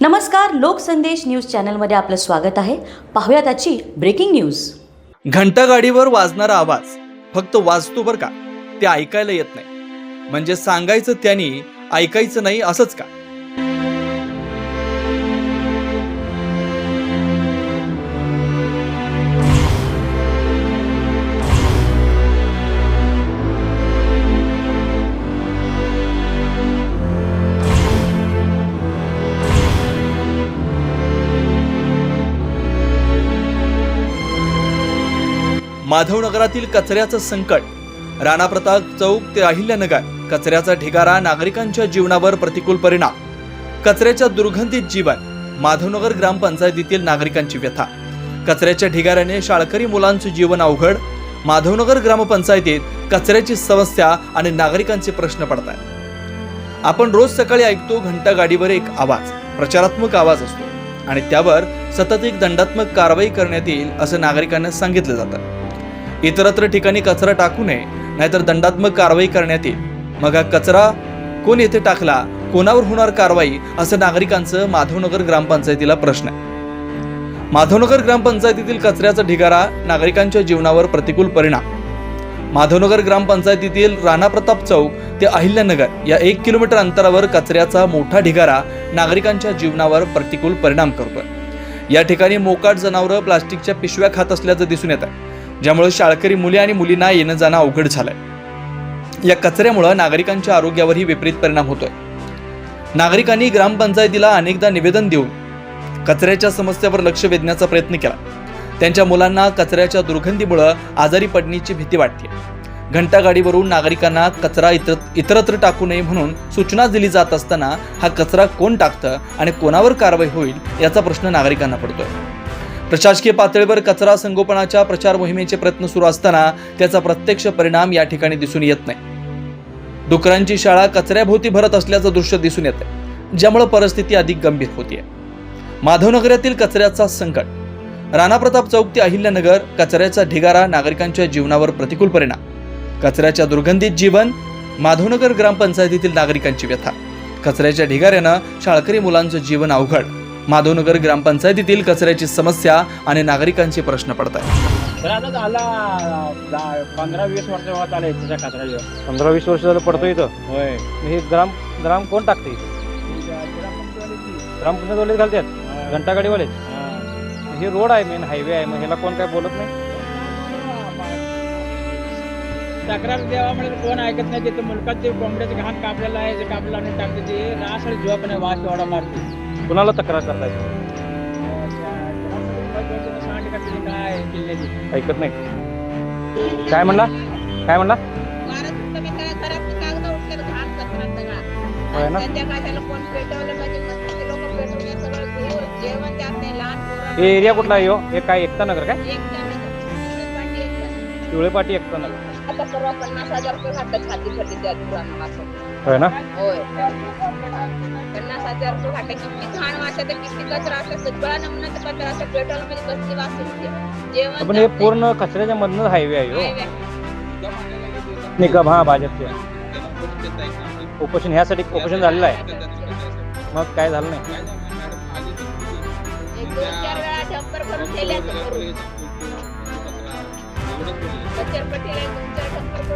नमस्कार लोकसंदेश न्यूज चॅनलमध्ये आपलं स्वागत आहे. पाहूयात आजची ब्रेकिंग न्यूज घंटागाडीवर वाजणारा आवाज फक्त वाजतो बरं का? ते ऐकायला येत नाही. म्हणजे सांगायचं त्यांनी ऐकायचं नाही असंच का? माधवनगरातील कचऱ्याचं संकट. राणा प्रताप चौक ते अहिल्यानगर कचऱ्याचा ढिगारा नागरिकांच्या जीवनावर प्रतिकूल परिणाम. कचऱ्याच्या दुर्गंधीत जीवन माधवनगर ग्रामपंचायतीतील नागरिकांची व्यथा. कचऱ्याच्या ढिगाऱ्याने शाळकरी मुलांचे जीवन अवघड माधवनगर ग्रामपंचायतीत कचऱ्याची समस्या आणि नागरिकांचे प्रश्न पडत आहेत आपण रोज सकाळी ऐकतो घंटा गाडीवर एक आवाज प्रचारात्मक आवाज असतो. आणि त्यावर सतत एक दंडात्मक कारवाई करण्यात येईल असं नागरिकांना सांगितलं जातं. इतरत्र ठिकाणी कचरा टाकू नये नाहीतर दंडात्मक कारवाई करण्यात येईल. मग हा कचरा कोण येथे टाकला कोणावर होणार कारवाई असं नागरिकांचं माधवनगर ग्रामपंचायतीला प्रश्न आहे. माधवनगर ग्रामपंचायतीतील कचऱ्याचा ढिगारा नागरिकांच्या जीवनावर प्रतिकूल परिणाम. माधवनगर ग्रामपंचायतीतील राणा प्रताप चौक ते अहिल्यानगर या एक किलोमीटर अंतरावर कचऱ्याचा मोठा ढिगारा नागरिकांच्या जीवनावर प्रतिकूल परिणाम करतोय. या ठिकाणी मोकाट जनावरं प्लास्टिकच्या पिशव्या खात असल्याचं दिसून येत आहे ज्यामुळे शाळकरी मुले आणि मुलींना येणं जाणं अवघड झालंय. या कचऱ्यामुळं नागरिकांच्या आरोग्यावरही विपरीत परिणाम होतोय. नागरिकांनी ग्रामपंचायतीला अनेकदा निवेदन देऊन कचऱ्याच्या समस्येवर लक्ष वेधण्याचा प्रयत्न केला. त्यांच्या मुलांना कचऱ्याच्या दुर्गंधीमुळं आजारी पडण्याची भीती वाटते. घंटागाडीवरून नागरिकांना कचरा इतर इतरत्र टाकू नये म्हणून सूचना दिली जात असताना हा कचरा कोण टाकतं आणि कोणावर कारवाई होईल याचा प्रश्न नागरिकांना पडतोय. प्रशासकीय पातळीवर कचरा संगोपनाच्या प्रचार मोहिमेचे प्रयत्न सुरू असताना त्याचा प्रत्यक्ष परिणाम या ठिकाणी दिसून येत नाही. डुकरांची शाळा कचऱ्याभोवती भरत असल्याचं दृश्य दिसून येते ज्यामुळे परिस्थिती अधिक गंभीर होतीये. माधवनगरातील कचऱ्याचा संकट. राणा प्रताप चौक ते अहिल्यानगर कचऱ्याचा ढिगारा नागरिकांच्या जीवनावर प्रतिकूल परिणाम. कचऱ्याच्या दुर्गंधीत जीवन माधवनगर ग्रामपंचायतीतील नागरिकांची व्यथा. कचऱ्याच्या ढिगाऱ्यानं शाळकरी मुलांचं जीवन अवघड. माधवनगर ग्रामपंचायतीतील कचऱ्याची समस्या आणि नागरिकांचे प्रश्न पडत आहेत पंधरा वीस वर्ष होत आले त्याच्या कचऱ्यावर पंधरा वीस वर्ष झालं पडतो इथं? होय. हे ग्राम ग्राम कोण टाकते इथं? ग्रामपंचायतवाले घालतात? घंटागाडीवाले हे. रोड आहे मेन हायवे आहे मग ह्याला कोण काय बोलत नाही? तक्रार देवामुळे कोण ऐकत नाही तिथं मुलकात ते कोंबड्याचं घाण कापलेलं आहे जे कापलं आणि टाकते ते रास आणि झोप नाही वास एवढा मारते. कुणाला तक्रार करताय ऐकत नाही काय म्हणला काय म्हणला. होय ना? हे. हे एरिया कुठला आहे ह्यो? हे काय एकता नगर काय. पिवळे पाटी एकता नगर आता परवा पन्नास हजार रुपये घातलं छातीसाठी त्या दुकानाला. होय ना? होय. पन्नास हजार रुपये घातलं किती घाण वाटत किती कचरा असं सगळा नमुन्याचा कचरा असं पेटवलं कसली वास येते. जेवण पण हे जात. पूर्ण कचऱ्याच्या मधनच हायवे आहे. हायवे. निकम हा भाजपचे. उपोषण ह्यासाठी उपोषण झालेलं आहे. मग काय झालं नाही? एक दोन चार वेळा डंपर करून डंपर